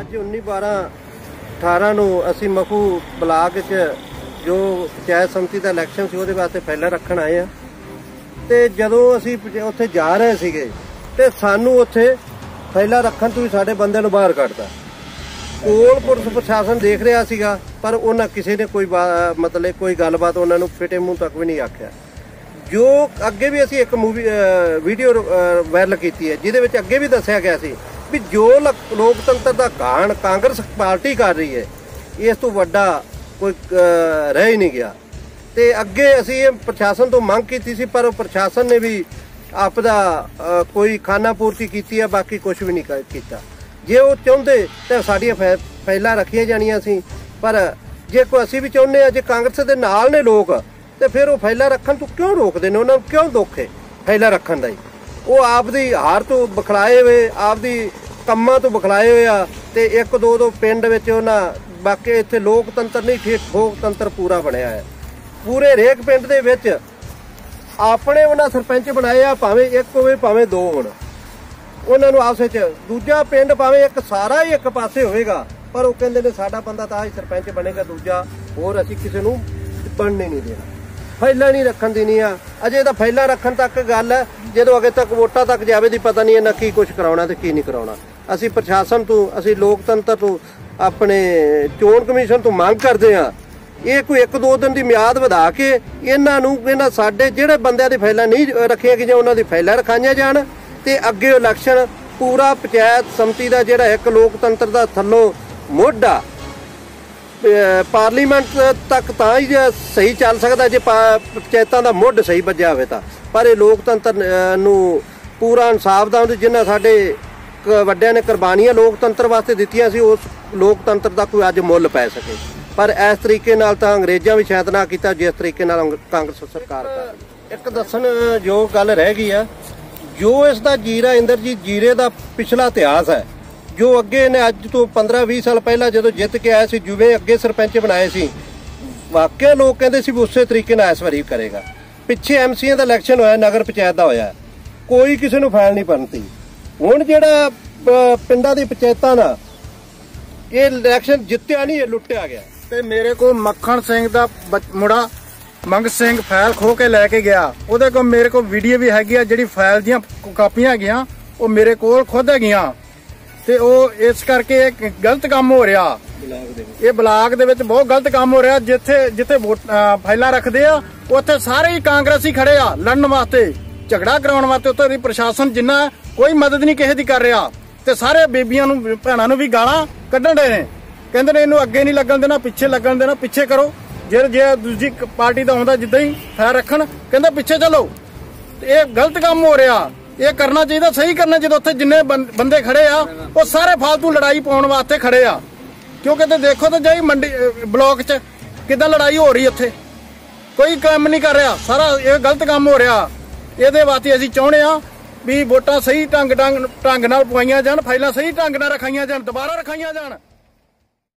ਅੱਜ 19 12 18 ਨੂੰ ਅਸੀਂ ਮਖੂ ਬਲਾਕ 'ਚ ਜੋ ਪੰਚਾਇਤ ਸਮਿਤੀ ਦਾ ਇਲੈਕਸ਼ਨ ਸੀ ਉਹਦੇ ਵਾਸਤੇ ਫੈਲਾ ਰੱਖਣ ਆਏ ਆ ਤੇ ਜਦੋਂ ਅਸੀਂ ਉੱਥੇ ਜਾ ਰਹੇ ਸੀਗੇ ਤੇ ਸਾਨੂੰ ਉੱਥੇ ਫੈਲਾ ਰੱਖਣ ਤੋਂ ਹੀ ਸਾਡੇ ਬੰਦੇ ਨੂੰ ਬਾਹਰ ਕੱਢਦਾ ਕੋਲ ਪੁਲਿਸ ਪ੍ਰਸ਼ਾਸਨ ਦੇਖ ਰਿਹਾ ਸੀਗਾ, ਪਰ ਉਹਨਾਂ ਕਿਸੇ ਨੇ ਕੋਈ ਬਾ- ਮਤਲਬ ਕੋਈ ਗੱਲਬਾਤ ਉਹਨਾਂ ਨੂੰ ਫਿਟੇ ਮੂੰਹ ਤੱਕ ਵੀ ਨਹੀਂ ਆਖਿਆ। ਜੋ ਅੱਗੇ ਵੀ ਅਸੀਂ ਇੱਕ ਮੂਵੀ ਵੀਡੀਓ ਵਾਇਰਲ ਕੀਤੀ ਹੈ, ਜਿਹਦੇ ਵਿੱਚ ਅੱਗੇ ਵੀ ਦੱਸਿਆ ਗਿਆ ਸੀ ਵੀ ਜੋ ਲ- ਲੋਕਤੰਤਰ ਦਾ ਘਾਣ ਕਾਂਗਰਸ ਪਾਰਟੀ ਕਰ ਰਹੀ ਹੈ ਇਸ ਤੋਂ ਵੱਡਾ ਕੋਈ ਰਹਿ ਹੀ ਨਹੀਂ ਗਿਆ। ਤੇ ਅੱਗੇ ਅਸੀਂ ਇਹ ਪ੍ਰਸ਼ਾਸਨ ਤੋਂ ਮੰਗ ਕੀਤੀ ਸੀ ਪਰ ਉਹ ਪ੍ਰਸ਼ਾਸਨ ਨੇ ਵੀ ਆਪਦਾ ਅਹ, ਕੋਈ ਖਾਨਾ ਪੂਰਤੀ ਕੀਤੀ ਹੈ ਬਾਕੀ ਕੁਝ ਵੀ ਨਹੀਂ ਕੀਤਾ। ਜੇ ਉਹ ਚਾਹੁੰਦੇ ਤਾਂ ਸਾਡੀਆਂ ਫੈ- ਫਾਈਲਾਂ ਰੱਖੀਆਂ ਜਾਣੀਆਂ ਸੀ ਪਰ ਜੇ ਕੋਈ ਅਸੀਂ ਵੀ ਚਾਹੁੰਦੇ ਆ ਜੇ ਕਾਂਗਰਸ ਦੇ ਨਾਲ ਨੇ ਲੋਕ ਤੇ ਫਿਰ ਉਹ ਫਾਈਲਾਂ ਰੱਖਣ ਤੋਂ ਕਿਉਂ ਰੋਕਦੇ ਨੇ? ਉਹਨਾਂ ਨੂੰ ਕਿਉਂ ਦੁੱਖ ਹੈ ਫਾਈਲਾਂ ਰੱਖਣ ਦਾ ਹੀ? ਉਹ ਆਪਦੀ ਹਾਰ ਤੋਂ ਬਖਲਾਏ ਹੋਏ, ਆਪਦੀ ਕੰਮਾਂ ਤੋਂ ਬਖਲਾਏ ਹੋਏ ਆ ਤੇ ਇੱਕ ਦੋ ਦੋ ਪਿੰਡ ਵਿੱਚ ਉਹਨਾਂ ਬਾਕੀ ਇੱਥੇ ਲੋਕਤੰਤਰ ਨਹੀਂ ਠੀਕ ਲੋਕਤੰਤਰ ਪੂਰਾ ਬਣਿਆ ਹੈ। ਪੂਰੇ ਰੇਕ ਪਿੰਡ ਦੇ ਵਿੱਚ ਆਪਣੇ ਉਹਨਾਂ ਸਰਪੰਚ ਬਣਾਏ ਆ, ਭਾਵੇਂ ਇੱਕ ਹੋਵੇ, ਭਾਵੇਂ ਦੋ ਹੋਣ। ਉਹਨਾਂ ਨੂੰ ਆਪਸ ਵਿੱਚ ਦੂਜਾ ਪਿੰਡ ਭਾਵੇਂ ਇੱਕ ਸਾਰਾ ਹੀ ਇੱਕ ਪਾਸੇ ਹੋਵੇਗਾ, ਪਰ ਉਹ ਕਹਿੰਦੇ ਨੇ ਸਾਡਾ ਬੰਦਾ ਤਾਂ ਹੀ ਸਰਪੰਚ ਬਣੇਗਾ, ਦੂਜਾ ਹੋਰ ਅਸੀਂ ਕਿਸੇ ਨੂੰ ਬਣਨੇ ਨਹੀਂ ਦੇਣਾ। ਫੈਲਾ ਨਹੀਂ ਰੱਖਣ ਦੇਣੀ ਆ ਅਜੇ ਤਾਂ ਫੈਲਾ ਰੱਖਣ ਤੱਕ ਗੱਲ ਹੈ। ਜਦੋਂ ਅਗੇ ਤੱਕ ਵੋਟਾਂ ਤੱਕ ਜਾਵੇ ਦੀ ਪਤਾ ਨਹੀਂ ਇਹਨਾਂ ਕੀ ਕੁਝ ਕਰਾਉਣਾ ਤੇ ਕੀ ਨਹੀਂ ਕਰਾਉਣਾ। ਅਸੀਂ ਪ੍ਰਸ਼ਾਸਨ ਤੋਂ, ਅਸੀਂ ਲੋਕਤੰਤਰ ਤੋਂ, ਆਪਣੇ ਚੋਣ ਕਮਿਸ਼ਨ ਤੋਂ ਮੰਗ ਕਰਦੇ ਆ ਇਹ ਕੋਈ ਇੱਕ ਦੋ ਦਿਨ ਦੀ ਮਿਆਦ ਵਧਾ ਕੇ ਇਹਨਾਂ ਨੂੰ, ਇਹਨਾਂ ਸਾਡੇ ਜਿਹੜੇ ਬੰਦਿਆਂ ਦੀ ਫਾਈਲਾਂ ਨਹੀਂ ਰੱਖੀਆਂ ਗਈਆਂ, ਉਹਨਾਂ ਦੀ ਫਾਈਲਾਂ ਰਖਾਈਆਂ ਜਾਣ ਤੇ ਅੱਗੇ ਇਲੈਕਸ਼ਨ ਪੂਰਾ ਪੰਚਾਇਤ ਸਮਤੀ ਦਾ ਜਿਹੜਾ ਇੱਕ ਲੋਕਤੰਤਰ ਦਾ ਥੱਲੋਂ ਮੋਢਾ ਅਹ ਪਾਰਲੀਮੈਂਟ ਤੱਕ ਤਾਂ ਹੀ ਜੇ ਸਹੀ ਚੱਲ ਸਕਦਾ, ਜੇ ਪਾ- ਪੰਚਾਇਤਾਂ ਦਾ ਮੁੱਢ ਸਹੀ ਵੱਜਿਆ ਹੋਵੇ ਤਾਂ। ਪਰ ਇਹ ਲੋਕਤੰਤਰ ਨੂੰ ਪੂਰਾ ਇਨਸਾਫ ਦਾ ਜਿੰਨਾ ਸਾਡੇ ਕ- ਵੱਡਿਆਂ ਨੇ ਕੁਰਬਾਨੀਆਂ ਲੋਕਤੰਤਰ ਵਾਸਤੇ ਦਿੱਤੀਆਂ ਸੀ, ਉਸ ਲੋਕਤੰਤਰ ਦਾ ਕੋਈ ਅੱਜ ਮੁੱਲ ਪੈ ਸਕੇ। ਪਰ ਇਸ ਤਰੀਕੇ ਨਾਲ ਤਾਂ ਅੰਗਰੇਜ਼ਾਂ ਵੀ ਸ਼ਾਇਦ ਨਾ ਕੀਤਾ, ਜਿਸ ਤਰੀਕੇ ਨਾਲ ਅੰਗ- ਕਾਂਗਰਸ ਸਰਕਾਰ ਕਰ ਇੱਕ ਦੱਸਣ ਜੋ ਗੱਲ ਰਹਿ ਗਈ ਆ, ਜੋ ਇਸ ਦਾ ਜੀਰਾ ਇੰਦਰਜੀਤ ਜੀਰੇ ਦਾ ਪਿਛਲਾ ਇਤਿਹਾਸ ਹੈ ਜੋ ਅੱਗੇ ਨੇ ਅੱਜ ਤੋਂ 15-20 ਸਾਲ ਪਹਿਲਾਂ ਜਦੋਂ ਜਿੱਤ ਕੇ ਆਇਆ ਸੀ ਜਿਵੇਂ ਅੱਗੇ ਸਰਪੰਚ ਬਣਾਏ ਸੀ। ਵਾਕਿਆ ਲੋਕ ਕਹਿੰਦੇ ਸੀ ਵੀ ਉਸੇ ਤਰੀਕੇ ਨਾਲ ਇਸ ਵਾਰੀ ਕਰੇਗਾ। ਪਿੱਛੇ ਐਮਸੀਏ ਦਾ ਇਲੈਕਸ਼ਨ ਹੋਇਆ, ਨਗਰ ਪੰਚਾਇਤ ਦਾ ਹੋਇਆ। ਕੋਈ ਕਿਸੇ ਨੂੰ ਫਾਈਲ ਨਹੀਂ ਪੰਨਤੀ ਹੁਣ ਜਿਹੜਾ ਪਿੰਡਾਂ ਦੀ ਪੰਚਾਇਤਾਂ ਨਾਲ ਇਹ ਇਲੈਕਸ਼ਨ ਜਿੱਤਿਆ ਨਹੀਂ, ਇਹ ਲੁੱਟਿਆ ਗਿਆ। ਤੇ ਮੇਰੇ ਕੋਲ ਮੱਖਣ ਸਿੰਘ ਦਾ ਬੱਚ- ਮੁੰਡਾ ਮੰਗ ਸਿੰਘ ਫਾਈਲ ਖੋ ਕੇ ਲੈ ਕੇ ਗਿਆ। ਉਹਦੇ ਕੋਲ ਮੇਰੇ ਕੋਲ ਵੀਡੀਓ ਵੀ ਹੈਗੀ ਆ, ਜਿਹੜੀ ਫਾਈਲ ਦੀਆਂ ਕਾਪੀਆਂ ਹੈਗੀਆਂ, ਉਹ ਮੇਰੇ ਕੋਲ ਖੁਦ ਹੈਗੀਆਂ। ਤੇ ਉਹ ਇਸ ਕਰਕੇ ਇਹ ਗਲਤ ਕੰਮ ਹੋ ਰਿਹਾ। ਇਹ ਬਲਾਕ ਦੇ ਵਿੱਚ ਬਹੁਤ ਗਲਤ ਕੰਮ ਹੋ ਰਿਹਾ, ਜਿੱਥੇ ਜਿੱਥੇ ਫਾਈਲਾਂ ਰੱਖਦੇ ਆ, ਉੱਥੇ ਸਾਰੇ ਹੀ ਕਾਂਗਰਸੀ ਖੜੇ ਆ, ਲੜਨ ਵਾਸਤੇ, ਝਗੜਾ ਕਰਾਉਣ ਵਾਸਤੇ, ਉੱਥੇ ਦੀ ਪ੍ਰਸ਼ਾਸਨ ਜਿੰਨਾ ਕੋਈ ਮਦਦ ਨਹੀਂ ਕਿਸੇ ਦੀ ਕਰ ਰਿਹਾ। ਤੇ ਸਾਰੇ ਬੀਬੀਆਂ ਨੂੰ, ਭੈਣਾਂ ਨੂੰ ਵੀ ਗਾਲਾਂ ਕੱਢਣ ਦੇ ਨੇ। ਕਹਿੰਦੇ ਨੇ ਇਹਨੂੰ ਅੱਗੇ ਨਹੀਂ ਲੱਗਣ ਦੇਣਾ, ਪਿੱਛੇ ਲੱਗਣ ਦੇਣਾ, ਪਿੱਛੇ ਕਰੋ। ਜੇ ਜੇ ਦੂਜੀ ਪਾਰਟੀ ਦਾ ਹੁੰਦਾ ਜਿੱਦਾਂ ਹੀ, ਫੈਰ ਰੱਖਣ। ਕਹਿੰਦਾ ਪਿੱਛੇ ਚਲੋ। ਤੇ ਇਹ ਗਲਤ ਕੰਮ ਹੋ ਰਿਹਾ। ਇਹ ਕਰਨਾ ਚਾਹੀਦਾ, ਸਹੀ ਕਰਨਾ ਜਦੋਂ ਉੱਥੇ ਜਿੰਨੇ ਬੰਦੇ ਖੜੇ ਆ, ਉਹ ਸਾਰੇ ਫालतू ਲੜਾਈ ਪਾਉਣ ਵਾਸਤੇ ਖੜੇ ਆ। ਕਿਉਂਕਿ ਤੇ ਦੇਖੋ ਤਾਂ ਜਾਈ ਮੰਡੀ ਬਲਾਕ 'ਚ ਕਿਦਾਂ ਲੜਾਈ ਹੋ ਰਹੀ ਉੱਥੇ। ਕੋਈ ਕੰਮ ਨਹੀਂ ਕਰ ਰਿਹਾ, ਸਾਰਾ ਇਹ ਗਲਤ ਕੰਮ ਹੋ ਰਿਹਾ। ਇਹਦੇ ਵਾਸਤੇ ਅਸੀਂ ਚਾਹੁੰਦੇ ਆ ਵੀ ਵੋਟਾਂ ਸਹੀ ਢੰਗ ਢੰਗ ਢੰਗ ਨਾਲ ਪਵਾਈਆਂ ਜਾਣ, ਫਾਈਲਾਂ ਸਹੀ ਢੰਗ ਨਾਲ ਰਖਾਈਆਂ ਜਾਣ, ਦੁਬਾਰਾ ਰਖਾਈਆਂ ਜਾਣ।